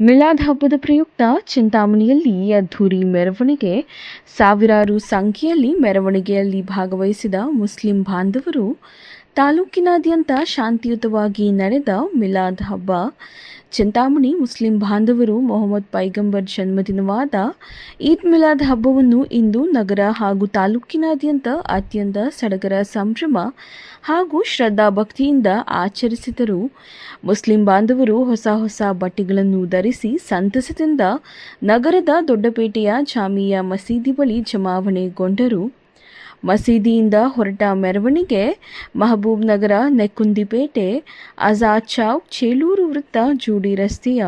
ಮಿಲಾದ್ ಹಬ್ಬದ ಪ್ರಯುಕ್ತ ಚಿಂತಾಮಣಿಯಲ್ಲಿ ಅದ್ಧೂರಿ ಮೆರವಣಿಗೆ. ಸಾವಿರಾರು ಸಂಖ್ಯೆಯಲ್ಲಿ ಮೆರವಣಿಗೆಯಲ್ಲಿ ಭಾಗವಹಿಸಿದ ಮುಸ್ಲಿಂ ಬಾಂಧವರು ತಾಲೂಕಿನಾದ್ಯಂತ ಶಾಂತಿಯುತವಾಗಿ ನಡೆದ ಮಿಲಾದ್ ಹಬ್ಬ. ಚಿಂತಾಮಣಿ ಮುಸ್ಲಿಂ ಬಾಂಧವರು ಮೊಹಮ್ಮದ್ ಪೈಗಂಬರ್ ಜನ್ಮದಿನವಾದ ಈದ್ ಮಿಲಾದ್ ಹಬ್ಬವನ್ನು ಇಂದು ನಗರ ಹಾಗೂ ತಾಲೂಕಿನಾದ್ಯಂತ ಅತ್ಯಂತ ಸಡಗರ ಸಂಭ್ರಮ ಹಾಗೂ ಶ್ರದ್ಧಾ ಭಕ್ತಿಯಿಂದ ಆಚರಿಸಿದರು. ಮುಸ್ಲಿಂ ಬಾಂಧವರು ಹೊಸ ಹೊಸ ಬಟ್ಟೆಗಳನ್ನು ಧರಿಸಿ ಸಂತಸದಿಂದ ನಗರದ ದೊಡ್ಡಪೇಟೆಯ ಜಾಮಿಯಾ ಮಸೀದಿ ಬಳಿ ಜಮಾವಣೆಗೊಂಡರು. ಮಸೀದಿಯಿಂದ ಹೊರಟ ಮೆರವಣಿಗೆ ಮಹಬೂಬ್ ನಗರ ನೆಕ್ಕುಂದಿಪೇಟೆ ಆಜಾದ್ ಚೌಕ್, ಚೇಲೂರು ವೃತ್ತ, ಜೋಡಿ ರಸ್ತೆಯ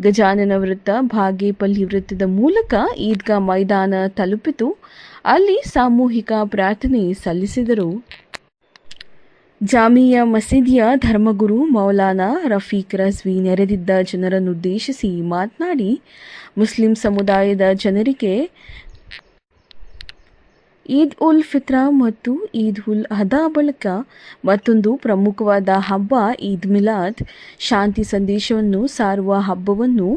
ಗಜಾನನ ವೃತ್ತ ಭಾಗೇಪಲ್ಲಿ ವೃತ್ತದ ಮೂಲಕ ಈದ್ಗಾ ಮೈದಾನ ತಲುಪಿತು. ಅಲ್ಲಿ ಸಾಮೂಹಿಕ ಪ್ರಾರ್ಥನೆ ಸಲ್ಲಿಸಿದರು. ಜಾಮಿಯಾ ಮಸೀದಿಯ ಧರ್ಮಗುರು ಮೌಲಾನಾ ರಫೀಕ್ ರಜ್ವಿ ನೆರೆದಿದ್ದ ಜನರನ್ನುದ್ದೇಶಿಸಿ ಮಾತನಾಡಿ, ಮುಸ್ಲಿಂ ಸಮುದಾಯದ ಜನರಿಗೆ ಈದ್ ಉಲ್ ಫಿತ್ರ ಮತ್ತು ಈದ್ ಉಲ್ ಅದಾ ಬಳಿಕ ಮತ್ತೊಂದು ಪ್ರಮುಖವಾದ ಹಬ್ಬ ಈದ್ ಮಿಲಾದ್. ಶಾಂತಿ ಸಂದೇಶವನ್ನು ಸಾರುವ ಹಬ್ಬವನ್ನು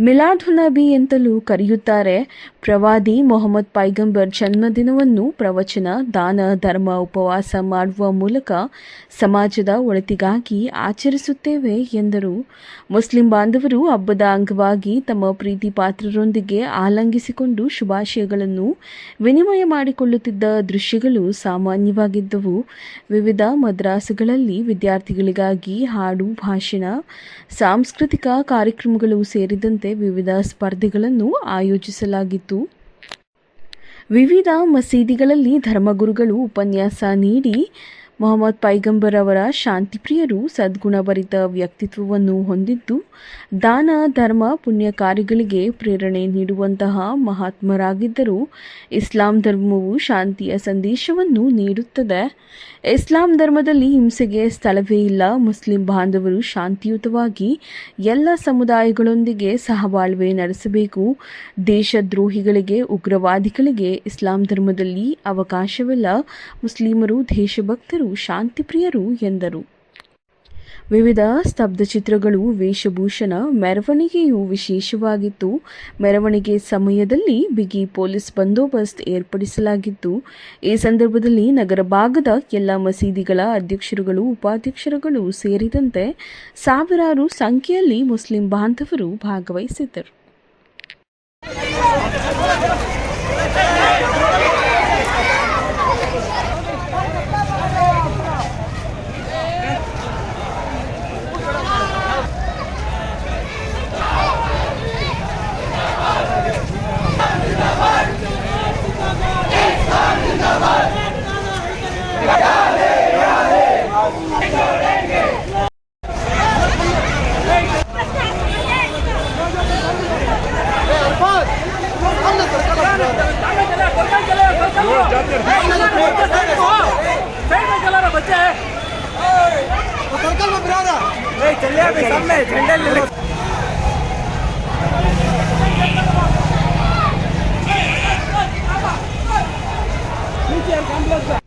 ಮಿಲಾದುನಬಿ ಎಂತಲೂ ಕರೆಯುತ್ತಾರೆ. ಪ್ರವಾದಿ ಮೊಹಮ್ಮದ್ ಪೈಗಂಬರ್ ಜನ್ಮದಿನವನ್ನು ಪ್ರವಚನ, ದಾನ, ಧರ್ಮ, ಉಪವಾಸ ಮಾಡುವ ಮೂಲಕ ಸಮಾಜದ ಒಳಿತಿಗಾಗಿ ಆಚರಿಸುತ್ತೇವೆ ಎಂದರು. ಮುಸ್ಲಿಂ ಬಾಂಧವರು ಹಬ್ಬದ ಅಂಗವಾಗಿ ತಮ್ಮ ಪ್ರೀತಿ ಪಾತ್ರರೊಂದಿಗೆ ಆಲಂಗಿಸಿಕೊಂಡು ಶುಭಾಶಯಗಳನ್ನು ವಿನಿಮಯ ಮಾಡಿಕೊಳ್ಳುತ್ತಿದ್ದ ದೃಶ್ಯಗಳು ಸಾಮಾನ್ಯವಾಗಿದ್ದವು. ವಿವಿಧ ಮದ್ರಾಸುಗಳಲ್ಲಿ ವಿದ್ಯಾರ್ಥಿಗಳಿಗಾಗಿ ಹಾಡು, ಭಾಷಣ, ಸಾಂಸ್ಕೃತಿಕ ಕಾರ್ಯಕ್ರಮಗಳು ಸೇರಿದಂತೆ ವಿವಿಧ ಸ್ಪರ್ಧೆಗಳನ್ನು ಆಯೋಜಿಸಲಾಗಿತ್ತು. ವಿವಿಧ ಮಸೀದಿಗಳಲ್ಲಿ ಧರ್ಮಗುರುಗಳು ಉಪನ್ಯಾಸ ನೀಡಿ ಮೊಹಮ್ಮದ್ ಪೈಗಂಬರ್ ಅವರ ಶಾಂತಿಪ್ರಿಯರು ಸದ್ಗುಣಭರಿತ ವ್ಯಕ್ತಿತ್ವವನ್ನು ಹೊಂದಿದ್ದು, ದಾನ, ಧರ್ಮ ಪುಣ್ಯ ಕಾರ್ಯಗಳಿಗೆ ಪ್ರೇರಣೆ ನೀಡುವಂತಹ ಮಹಾತ್ಮರಾಗಿದ್ದರು, ಇಸ್ಲಾಂ ಧರ್ಮವು ಶಾಂತಿಯ ಸಂದೇಶವನ್ನು ನೀಡುತ್ತದೆ. ಇಸ್ಲಾಂ ಧರ್ಮದಲ್ಲಿ ಹಿಂಸೆಗೆ ಸ್ಥಳವೇ ಇಲ್ಲ. ಮುಸ್ಲಿಂ ಬಾಂಧವರು ಶಾಂತಿಯುತವಾಗಿ ಎಲ್ಲ ಸಮುದಾಯಗಳೊಂದಿಗೆ ಸಹಬಾಳ್ವೆ ನಡೆಸಬೇಕು. ದೇಶದ್ರೋಹಿಗಳಿಗೆ, ಉಗ್ರವಾದಿಗಳಿಗೆ ಇಸ್ಲಾಂ ಧರ್ಮದಲ್ಲಿ ಅವಕಾಶವಿಲ್ಲ. ಮುಸ್ಲಿಮರು ದೇಶಭಕ್ತರು. ಶಾಂತಿಪ್ರಿಯರು ಎಂದರು. ವಿವಿಧ ಸ್ತಬ್ಧಚಿತ್ರಗಳು ವೇಷಭೂಷಣ, ಮೆರವಣಿಗೆಯು ವಿಶೇಷವಾಗಿತ್ತು. ಮೆರವಣಿಗೆ ಸಮಯದಲ್ಲಿ ಬಿಗಿ ಪೊಲೀಸ್ ಬಂದೋಬಸ್ತ್ ಏರ್ಪಡಿಸಲಾಗಿತ್ತು. ಈ ಸಂದರ್ಭದಲ್ಲಿ ನಗರ ಭಾಗದ ಎಲ್ಲ ಮಸೀದಿಗಳ ಅಧ್ಯಕ್ಷರುಗಳು, ಉಪಾಧ್ಯಕ್ಷರುಗಳು ಸೇರಿದಂತೆ ಸಾವಿರಾರು ಸಂಖ್ಯೆಯಲ್ಲಿ ಮುಸ್ಲಿಂ ಬಾಂಧವರು ಭಾಗವಹಿಸಿದ್ದರು. 你讲什么？你讲什么？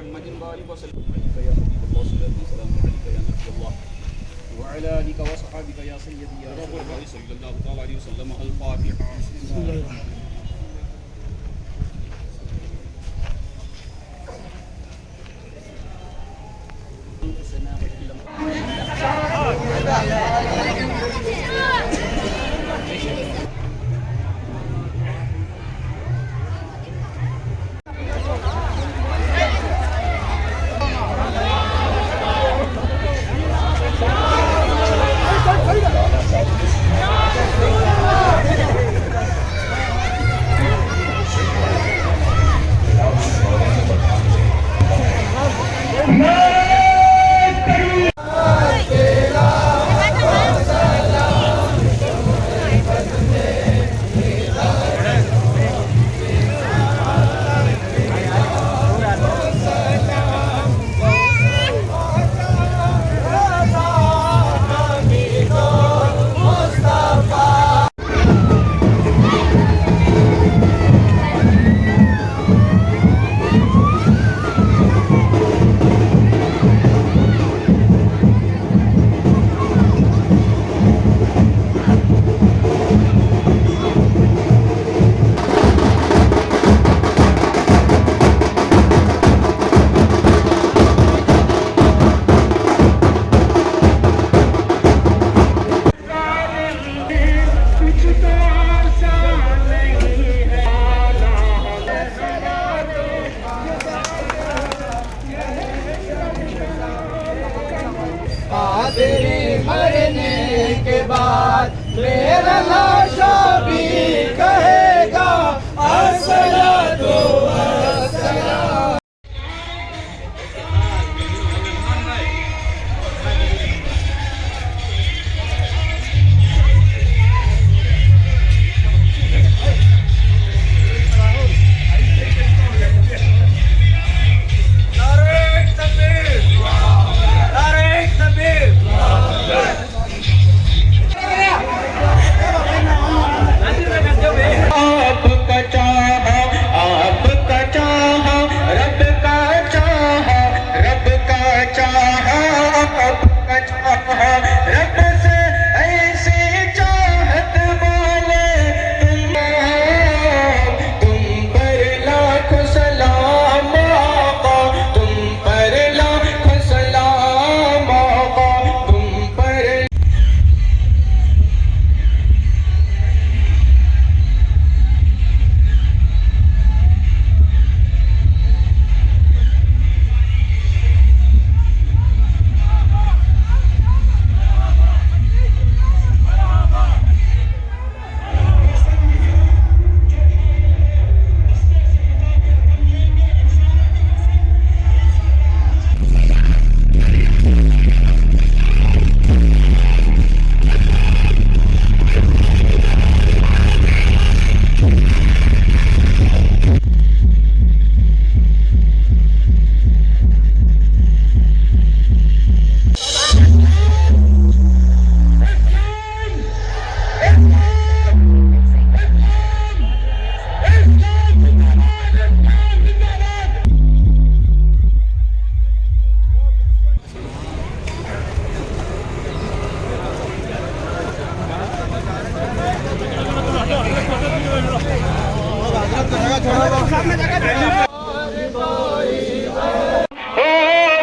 محمد وآله وسلم. عليك يا حبيب الله عليه وسلم عليك يا نبي الله. وعلى آلك وصحابك يا سيدي يا رب صلى الله عليه وسلم. الفاتحة. بسم الله. الرحمن الرحيم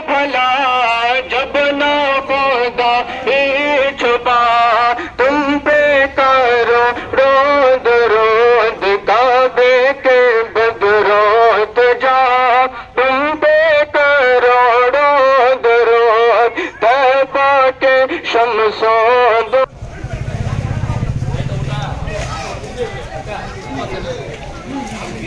भला जब ना तुम पे करो रोद रोद काबे के बदरोत जा। तुम पे करो रोद रोद तैबा के शमसोद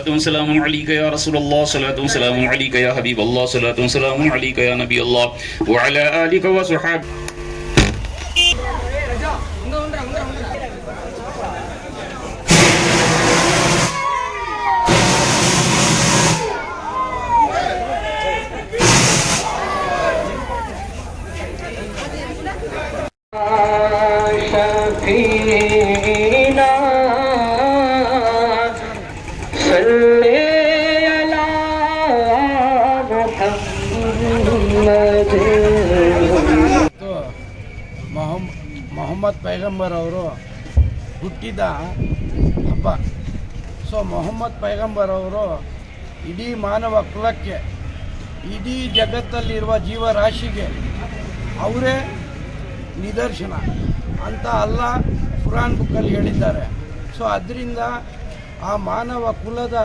صلاة عليك يا رسول الله صلاة وسلام عليك يا حبيب الله صلاة وسلام عليك يا نبي الله وعلى آلك وصحابك. ಪೈಗಂಬರ್ ಅವರು ಹುಟ್ಟಿದ ಹಬ್ಬ. ಸೊ ಮೊಹಮ್ಮದ್ ಪೈಗಂಬರ್ ಅವರು ಇಡೀ ಮಾನವ ಕುಲಕ್ಕೆ, ಇಡೀ ಜಗತ್ತಲ್ಲಿರುವ ಜೀವರಾಶಿಗೆ ಅವರೇ ನಿದರ್ಶನ. ಅಂತ ಅಲ್ಲ ಕುರಾನ್ ಬುಕ್ಕಲ್ಲಿ ಹೇಳಿದ್ದಾರೆ. ಸೊ ಅದರಿಂದ ಆ ಮಾನವ ಕುಲದ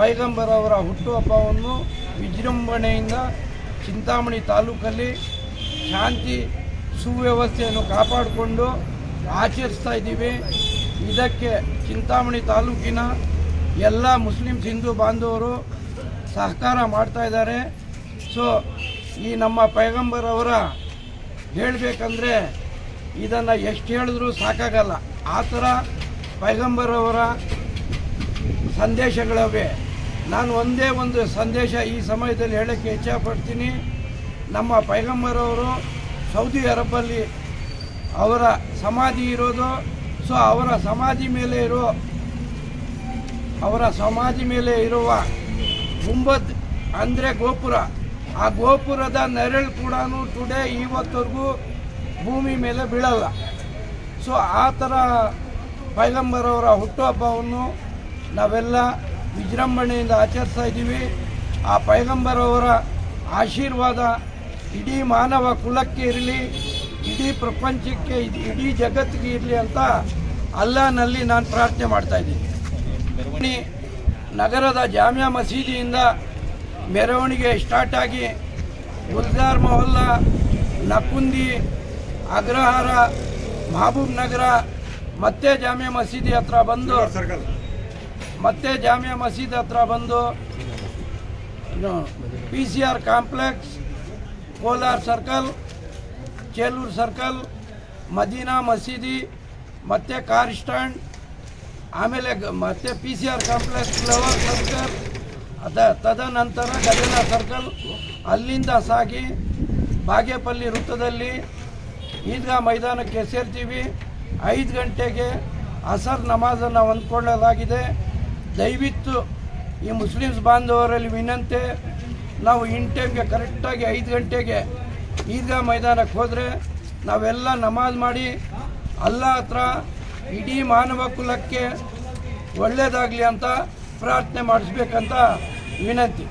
ಪೈಗಂಬರ್ ಅವರ ಹುಟ್ಟುಹಬ್ಬವನ್ನು ವಿಜೃಂಭಣೆಯಿಂದ ಚಿಂತಾಮಣಿ ತಾಲೂಕಲ್ಲಿ ಶಾಂತಿ ಸುವ್ಯವಸ್ಥೆಯನ್ನು ಕಾಪಾಡಿಕೊಂಡು ಆಚರಿಸ್ತಾ ಇದ್ದೀವಿ. ಇದಕ್ಕೆ ಚಿಂತಾಮಣಿ ತಾಲೂಕಿನ ಎಲ್ಲ ಮುಸ್ಲಿಮ್ಸ್ ಹಿಂದೂ ಬಾಂಧವರು ಸಹಕಾರ ಮಾಡ್ತಾ ಇದ್ದಾರೆ. ಸೊ ಈ ನಮ್ಮ ಪೈಗಂಬರ್ ಅವರ ಹೇಳಬೇಕಂದ್ರೆ ಇದನ್ನು ಎಷ್ಟು ಹೇಳಿದ್ರೂ ಸಾಕಾಗಲ್ಲ. ಆ ಥರ ಪೈಗಂಬರ್ ಅವರ ಸಂದೇಶಗಳವೆ. ನಾನು ಒಂದೇ ಒಂದು ಸಂದೇಶ ಈ ಸಮಯದಲ್ಲಿ ಹೇಳೋಕ್ಕೆ ಇಚ್ಛಪಡ್ತೀನಿ. ನಮ್ಮ ಪೈಗಂಬರ್ ಅವರು ಸೌದಿ ಅರಬ್ಬಲ್ಲಿ ಅವರ ಸಮಾಧಿ ಇರೋದು. ಸೊ ಅವರ ಸಮಾಧಿ ಮೇಲೆ ಇರೋ, ಅವರ ಸಮಾಧಿ ಮೇಲೆ ಇರುವ ಗುಂಬದ್ ಅಂದರೆ ಗೋಪುರ. ಆ ಗೋಪುರದ ನೆರಳು ಕೂಡ ಟುಡೇ ಇವತ್ತವರೆಗೂ ಭೂಮಿ ಮೇಲೆ ಬೀಳಲ್ಲ. ಸೊ ಆ ಥರ ಪೈಗಂಬರ್ ಅವರ ಹುಟ್ಟುಹಬ್ಬವನ್ನು ನಾವೆಲ್ಲ ವಿಜೃಂಭಣೆಯಿಂದ ಆಚರಿಸ್ತಾ ಇದ್ದೀವಿ. ಆ ಪೈಗಂಬರವರ ಆಶೀರ್ವಾದ ಇಡೀ ಮಾನವ ಕುಲಕ್ಕೆ ಇರಲಿ, ಇಡೀ ಪ್ರಪಂಚಕ್ಕೆ, ಇಡೀ ಜಗತ್ತಿಗೆ ಇರಲಿ ಅಂತ ಅಲ್ಲಾನಲ್ಲಿ ನಾನು ಪ್ರಾರ್ಥನೆ ಮಾಡ್ತಾ ಇದ್ದೀನಿ. ನಗರದ ಜಾಮಿಯಾ ಮಸೀದಿಯಿಂದ ಮೆರವಣಿಗೆ ಸ್ಟಾರ್ಟ್ ಆಗಿ ಗುಲ್ಜಾರ್ ಮೊಹಲ್ಲ, ನಕುಂದಿ, ಅಗ್ರಹಾರ, ಮಹಬೂಬ್ ನಗರ, ಮತ್ತೆ ಜಾಮಿಯಾ ಮಸೀದಿ ಹತ್ರ ಬಂದು ಮತ್ತೆ ಜಾಮಿಯಾ ಮಸೀದಿ ಹತ್ರ ಬಂದು P C R complex Kolar circle, Chelur circle, Madina Masjid, ಮತ್ತು ಕಾರ್ ಸ್ಟ್ಯಾಂಡ್, ಆಮೇಲೆ ಮತ್ತು P C R complex flower circle ಅದ, ತದನಂತರ ಗದಗ ಸರ್ಕಲ್, ಅಲ್ಲಿಂದ ಸಾಗಿ ಬಾಗೇಪಲ್ಲಿ ವೃತ್ತದಲ್ಲಿ ಈದ್ಗಾ ಮೈದಾನಕ್ಕೆ ಸೇರ್ತೀವಿ. ಐದು ಗಂಟೆಗೆ ಅಸರ್ ನಮಾಜನ್ನು ಹೊಂದ್ಕೊಳ್ಳಲಾಗಿದೆ. ದಯವಿಟ್ಟು ಈ ಮುಸ್ಲಿಮ್ಸ್ ಬಾಂಧವರಲ್ಲಿ ವಿನಂತಿ ನಾವು ಇನ್ ಟೈಮ್ಗೆ ಕರೆಕ್ಟಾಗಿ ಐದು ಗಂಟೆಗೆ ಈದ್ಗಾ ಮೈದಾನಕ್ಕೆ ಹೋದರೆ ನಾವೆಲ್ಲ ನಮಾಜ್ ಮಾಡಿ ಅಲ್ಲ ಹತ್ರ ಇಡೀ ಮಾನವ ಕುಲಕ್ಕೆ ಒಳ್ಳೆಯದಾಗಲಿ ಅಂತ ಪ್ರಾರ್ಥನೆ ಮಾಡಿಸ್ಬೇಕಂತ ವಿನಂತಿ.